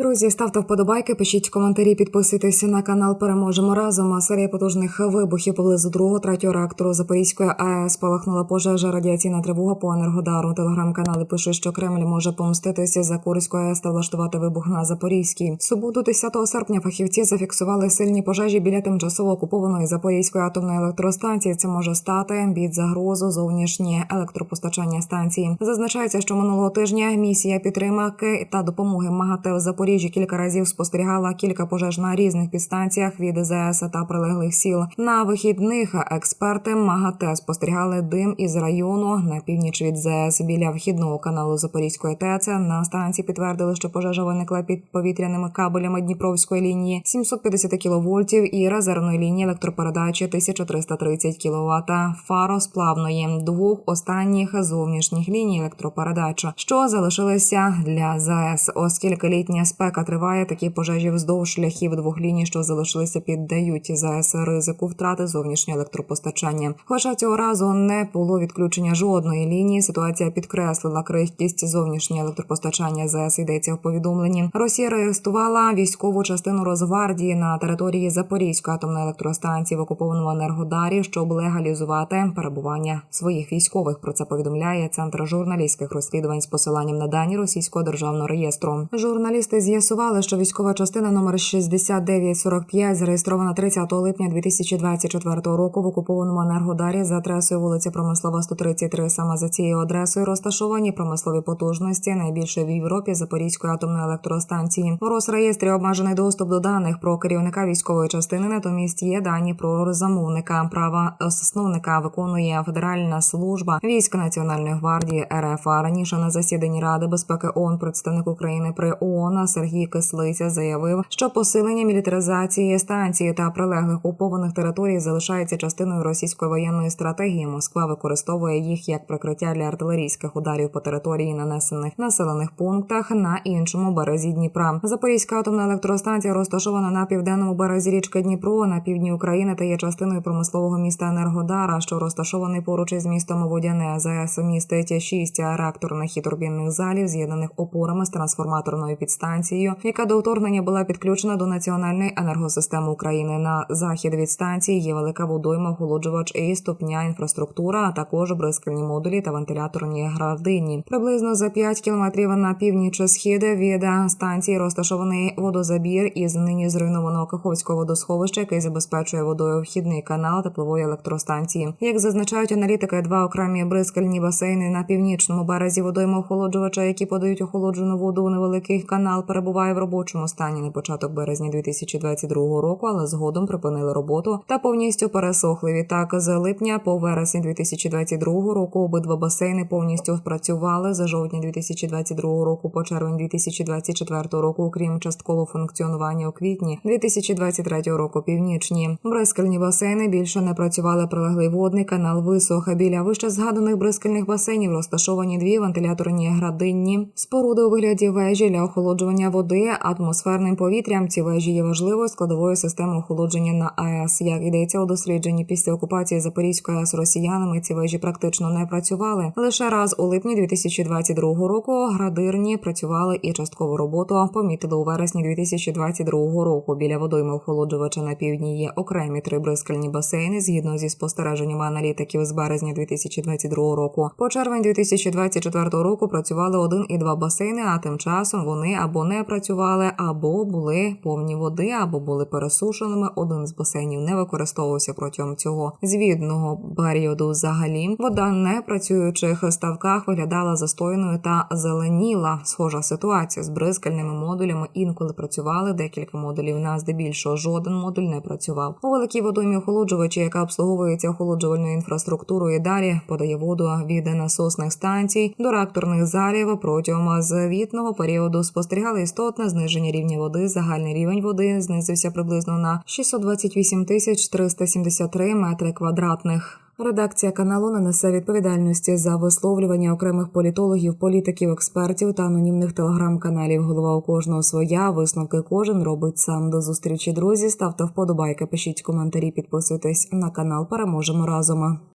Друзі, ставте вподобайки, пишіть коментарі, підписуйтесь на канал. Переможемо разом. А Серія потужних вибухів поблизу другого третього реактору Запорізької АЕС спалахнула пожежа. Радіаційна тривога по енергодару. Телеграм-канали пишуть, що Кремль може помститися за Курську АЕС та влаштувати вибух на Запорізькій. В суботу, 10 серпня, фахівці зафіксували сильні пожежі біля тимчасово окупованої Запорізької атомної електростанції. Це може стати під загрозу зовнішнє електропостачання станції. Зазначається, що минулого тижня місія підтримки та допомоги МАГАТЕ в Запоріжжі кілька разів спостерігала кілька пожеж на різних підстанціях від ЗС та прилеглих сіл. На вихідних експерти МАГАТЕ спостерігали дим із району на північ від ЗС біля вхідного каналу Запорізької ТЕЦ. На станції підтвердили, що пожежа виникла під повітряними кабелями Дніпровської лінії 750 кВт і резервної лінії електропередачі 1330 кВт фаросплавної двох останніх зовнішніх ліній електропередач, що залишилися для ЗАЕС, оскільки літня спека триває. Такі пожежі вздовж шляхів двох ліній, що залишилися, піддають ЗАЕС ризику втрати зовнішнього електропостачання. Хоча цього разу не було відключення жодної лінії. Ситуація підкреслила крихкість зовнішнього електропостачання ЗАЕС. Йдеться в повідомленні. Росія реєструвала військову частину Росгвардії на території Запорізької атомної електростанції в окупованому енергодарі, щоб легалізувати перебування своїх військових. Про це повідомляє центр журналістських розслідувань з посиланням на дані російського державного реєстру. Журналісти з'ясували, що військова частина номер 6945 зареєстрована 30 липня 2024 року в окупованому енергодарі за адресою вулиця Промислова 133. Саме за цією адресою розташовані промислові потужності найбільше в Європі Запорізької атомної електростанції. У Росреєстрі обмежений доступ до даних про керівника військової частини. Натомість є дані про замовника. Права основника виконує Федеральна служба військ Національної гвардії РФ. Раніше на засіданні Ради безпеки ООН представник України при ООН Сергій Кислиця заявив, що посилення мілітаризації станції та прилеглих окупованих територій залишається частиною російської воєнної стратегії. Москва використовує їх як прикриття для артилерійських ударів по території нанесених населених пунктах на іншому березі Дніпра. Запорізька атомна електростанція розташована на південному березі річки Дніпро на півдні України та є частиною промислового міста Енергодара, що розташований поруч із містом Водяне. АЗС містить шість реакторних і турбінних залів, з'єднаних опорами з трансформаторною підстанцією, яка до вторгнення була підключена до національної енергосистеми України. На захід від станції є велика водойма, охолоджувач і ступня інфраструктура, а також бризкальні модулі та вентиляторні градині. Приблизно за 5 кілометрів на північ схід від станції розташований водозабір із нині зруйнованого Каховського водосховища, який забезпечує водою вхідний канал теплової електростанції. Як зазначають аналітики, два окремі бризкальні басейни на північному березі водойми охолоджувача, які подають охолоджену воду у невеликий канал, перебуває в робочому стані на початок березня 2022 року, але згодом припинили роботу та повністю пересохли. Відтак з липня по вересень 2022 року обидва басейни повністю спрацювали за жовтня 2022 року по червень 2024 року, окрім часткового функціонування у квітні 2023 року. Північні бризкальні басейни більше не працювали. Прилеглий водний канал висох. Біля вище згаданих бризкальних басейнів розташовані дві вентиляторні градинні споруди у вигляді вежі для охолоджування води атмосферним повітрям. Ці вежі є важливою складовою системою охолодження на АЕС. Як йдеться у дослідженні після окупації Запорізької АЕС росіянами, ці вежі практично не працювали. Лише раз у липні 2022 року градирні працювали і часткову роботу помітили у вересні 2022 року. Біля водойми охолоджувача на півдні є окремі три бризкальні басейни згідно зі спостереженнями аналітиків з березня 2022 року. По червень 2024 року працювали один і два басейни. А тим часом вони або не працювали, або були повні води, або були пересушеними. Один з басейнів не використовувався протягом цього звідного періоду. Взагалі вода в непрацюючих ставках виглядала застойною та зеленіла. Схожа ситуація з бризкальними модулями. Інколи працювали декілька модулів. На здебільшого жоден модуль не працював. У великій водоймі охолоджувачі, яка обслуговується охолоджувальною інфраструктурою, далі подає воду від насосних станцій до реакторних залів протягом звітного періоду спостерігали істотне зниження рівня води. Загальний рівень води знизився приблизно на 628 тисяч 373 метри квадратних. Редакція каналу не несе відповідальності за висловлювання окремих політологів, політиків, експертів та анонімних телеграм-каналів. Голова у кожного своя. Висновки кожен робить сам. До зустрічі, друзі. Ставте вподобайки, пишіть коментарі, підписуйтесь на канал. Переможемо разом.